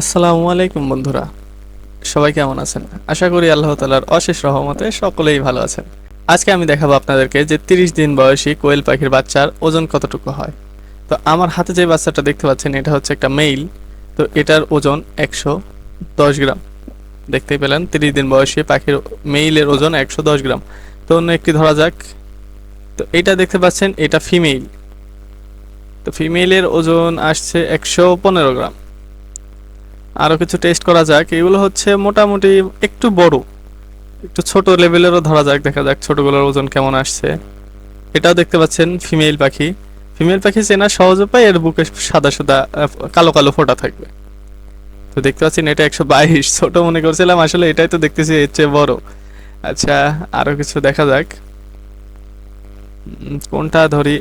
আসসালামু আলাইকুম বন্ধুরা। সবাই কেমন আছেন? আশা করি আল্লাহ তালার অশেষ রহমতে সকলেই ভালো আছেন। আজকে আমি দেখাবো আপনাদেরকে যে তিরিশ দিন বয়সী কোয়েল পাখির বাচ্চার ওজন কতটুকু হয়। তো আমার হাতে যে বাচ্চাটা দেখতে পাচ্ছেন, এটা হচ্ছে একটা মেইল। তো এটার ওজন একশো দশ গ্রাম। দেখতেই পেলেন, তিরিশ দিন বয়সী পাখির মেইলের ওজন একশো দশ গ্রাম। তো অন্য একটি ধরা যাক। তো এটা দেখতে পাচ্ছেন, এটা ফিমেইল। তো ফিমেলের ওজন আসছে একশো পনেরো গ্রাম। আরও কিছু টেস্ট করা যাক। এগুলো হচ্ছে মোটামুটি একটু বড়, একটু ছোট লেভেলেরও ধরা যাক, দেখা যাক ছোটগুলোর ওজন কেমন আসছে। এটাও দেখতে পাচ্ছেন ফিমেল পাখি। ফিমেল পাখি চেনা সহজ উপায়, এর বুকে সাদা সাদা কালো কালো ফোঁটা থাকবে। তো দেখতে পাচ্ছেন, এটা একশো বাইশ, ছোট মনে করছিলাম, আসলে এটাই তো দেখতেছি এর চেয়ে বড়। আচ্ছা আরও কিছু দেখা যাক। কোনটা ধরি?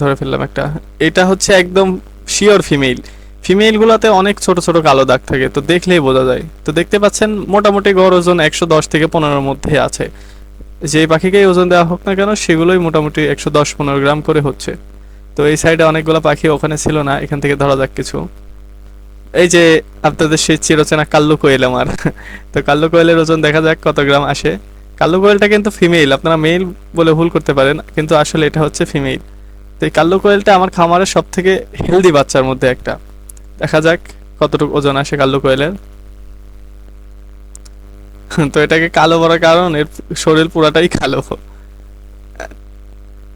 ধরে ফেললাম একটা। এটা হচ্ছে একদম শিওর ফিমেল ফিমেলগুলোতে অনেক ছোট ছোট কালো দাগ থাকে, তো দেখলেই বোঝা যায়। তো দেখতে পাচ্ছেন, মোটামুটি গড় ওজন একশো দশ থেকে পনেরোর মধ্যে আছে। যে পাখিকেই ওজন দেওয়া হোক না কেন, সেগুলোই মোটামুটি একশো দশ পনেরো গ্রাম করে হচ্ছে। তো এই সাইডে অনেকগুলো পাখি ওখানে ছিল না, এখান থেকে ধরা যাক কিছু। এই যে আপনাদের সেই চিরচেনা কাল্লু কোয়েল আমার। তো কাল্লু কোয়েলের ওজন দেখা যাক কত গ্রাম আসে। কাল্লু কোয়েলটা কিন্তু ফিমেল আপনারা মেল বলে ভুল করতে পারেন, কিন্তু আসলে এটা হচ্ছে ফিমেল তো এই কাল্লু কোয়েলটা আমার খামারের সব থেকে হেলদি বাচ্চার মধ্যে একটা। দেখা যাক কতটুকু ওজন আসে কালো কোয়েলের। তো এটাকে কালো বলার কারণ, এর শরীর পুরাটাই কালো।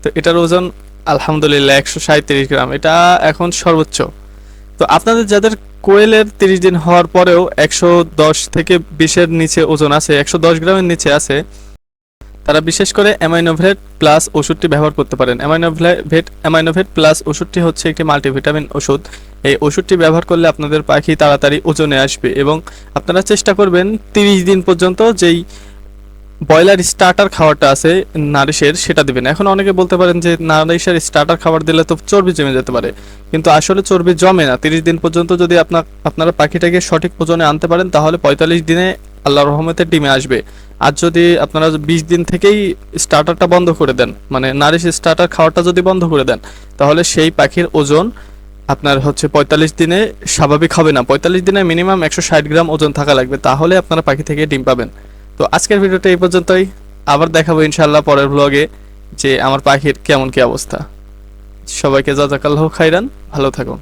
তো এটার ওজন আলহামদুলিল্লাহ একশো সাঁত্রিশ গ্রাম, এটা এখন সর্বোচ্চ। তো আপনাদের যাদের কোয়েলের তিরিশ দিন হওয়ার পরেও একশো দশ থেকে বিশের নিচে ওজন আছে, একশো দশ গ্রামের নিচে আছে তারা বিশেষ করে অ্যামাইনোভেট প্লাস ওষুধটি ব্যবহার করতে পারেন। অ্যামাইনোভেট অ্যামাইনোভেট প্লাস ওষুধটি হচ্ছে একটি মাল্টিভিটামিন ওষুধ। এই ওষুধটি ব্যবহার করলে আপনাদের পাখি তাড়াতাড়ি ওজনে আসবে এবং আপনারা চেষ্টা করবেন তিরিশ দিন পর্যন্ত যেই ব্রয়লার স্টার্টার খাবারটা আছে নারিশের সেটা দিবেন। এখন অনেকে বলতে পারেন যে নারিশের স্টার্টার খাবার দিলে তো চর্বি জমে যেতে পারে। কিন্তু আসলে চর্বি জমে না। তিরিশ দিন পর্যন্ত যদি আপনার, আপনারা পাখিটাকে সঠিক ওজনে আনতে পারেন তাহলে পঁয়তাল্লিশ দিনে আল্লাহ রহমতের ডিমে আসবে। আর যদি আপনারা বিশ দিন থেকেই স্টার্টারটা বন্ধ করে দেন মানে নারিশ স্টার্টার খাওয়াটা যদি বন্ধ করে দেন, তাহলে সেই পাখির ওজন আপনার হচ্ছে পঁয়তাল্লিশ দিনে স্বাভাবিক হবে না। পঁয়তাল্লিশ দিনে মিনিমাম একশো ষাট গ্রাম ওজন থাকা লাগবে, তাহলে আপনারা পাখি থেকে ডিম পাবেন। তো আজকের ভিডিওটা এই পর্যন্তই। আবার দেখাবো ইনশাল্লাহ পরের ব্লগে যে আমার পাখির কেমন কি অবস্থা। সবাইকে জাজাকাল্লাহ খাইরান ভালো থাকুন।